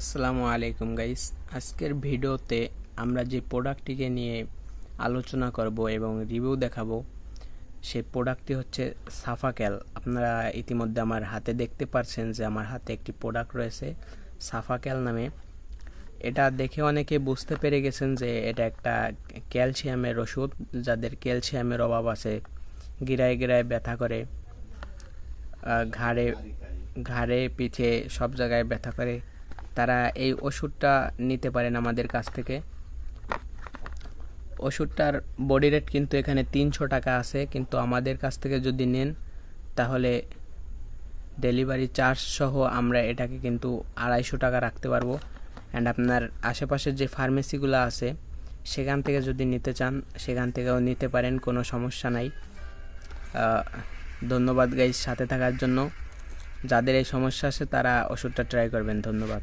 আসসালামু আলাইকুম গাইস আজকের ভিডিওতে আমরা যে প্রোডাক্টটিকে নিয়ে আলোচনা করব এবং রিভিউ দেখাবো সেই প্রোডাক্টটি হচ্ছে সাফাক্যাল আপনারা ইতিমধ্যে আমার হাতে দেখতে পাচ্ছেন যে আমার হাতে একটি প্রোডাক্ট রয়েছে সাফাক্যাল নামে। এটা দেখে অনেকে বুঝতে পেরে গেছেন যে এটা একটা ক্যালসিয়ামের ওষুধ, যাদের ক্যালসিয়ামের অভাব আছে। গিরায় গিরায় ব্যথা করে ঘাড়ে ঘাড়ে, পিঠে সব জায়গায় ব্যথা করে। তারা এই ওষুধটা নিতে পারেন আমাদের কাছ থেকে। ওষুধটার বডি রেট কিন্তু এখানে তিনশো টাকা আছে, কিন্তু আমাদের কাছ থেকে যদি নেন, তাহলে ডেলিভারি চার্জ সহ আমরা এটাকে কিন্তু আড়াইশো টাকা রাখতে পারব। অ্যান্ড আপনার আশেপাশের যে ফার্মেসিগুলো আছে, সেখান থেকে যদি নিতে চান, সেখান থেকেও নিতে পারেন, কোনো সমস্যা নাই। ধন্যবাদ গাইজ সাথে থাকার জন্য। যাদের এই সমস্যা আছে, তারা ওষুধটা ট্রাই করবেন। ধন্যবাদ।